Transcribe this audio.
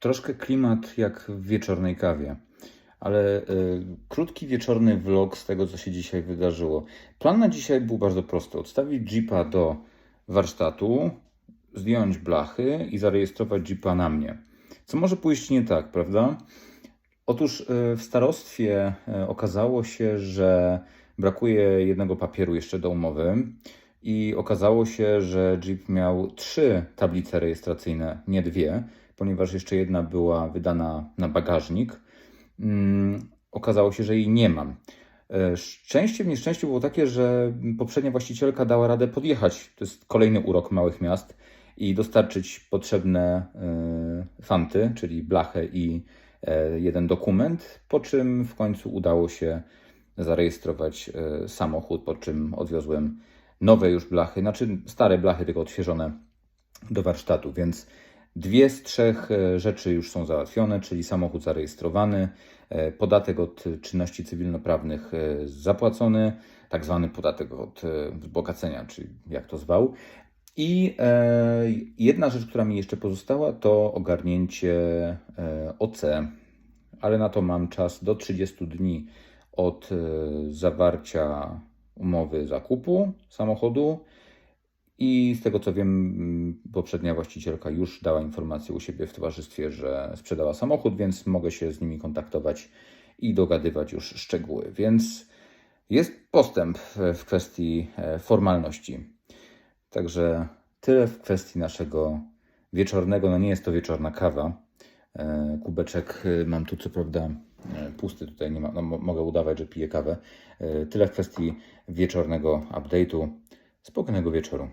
troszkę klimat jak w wieczornej kawie. Ale y, krótki wieczorny vlog z tego, co się dzisiaj wydarzyło. Plan na dzisiaj był bardzo prosty. Odstawić Jeepa do warsztatu, zdjąć blachy i zarejestrować Jeepa na mnie. Co może pójść nie tak, prawda? Otóż y, w starostwie y, okazało się, że brakuje jednego papieru jeszcze do umowy i okazało się, że Jeep miał trzy tablice rejestracyjne, nie dwie, ponieważ jeszcze jedna była wydana na bagażnik. Mm, okazało się, że jej nie mam. E, Szczęście w nieszczęściu było takie, że poprzednia właścicielka dała radę podjechać. To jest kolejny urok małych miast i dostarczyć potrzebne e, fanty, czyli blachę i e, jeden dokument, po czym w końcu udało się zarejestrować samochód, po czym odwiozłem nowe już blachy, znaczy stare blachy, tylko odświeżone do warsztatu, więc dwie z trzech e, rzeczy już są załatwione, czyli samochód zarejestrowany, e, podatek od czynności cywilnoprawnych e, zapłacony, tak zwany podatek od wzbogacenia, czyli jak to zwał. I jedna rzecz, która mi jeszcze pozostała, to ogarnięcie OC, ale na to mam czas do 30 dni od zawarcia umowy zakupu samochodu. I z tego co wiem, mm, poprzednia właścicielka już dała informację u siebie w towarzystwie, że sprzedała samochód, więc mogę się z nimi kontaktować i dogadywać już szczegóły. Więc jest postęp w- kwestii e, formalności. Także tyle w kwestii naszego wieczornego. No nie jest to wieczorna kawa. E, Kubeczek e, mam tu co prawda pusty, tutaj nie ma, no, mo- mogę udawać, że piję kawę. Tyle w kwestii wieczornego update'u. Spokojnego wieczoru.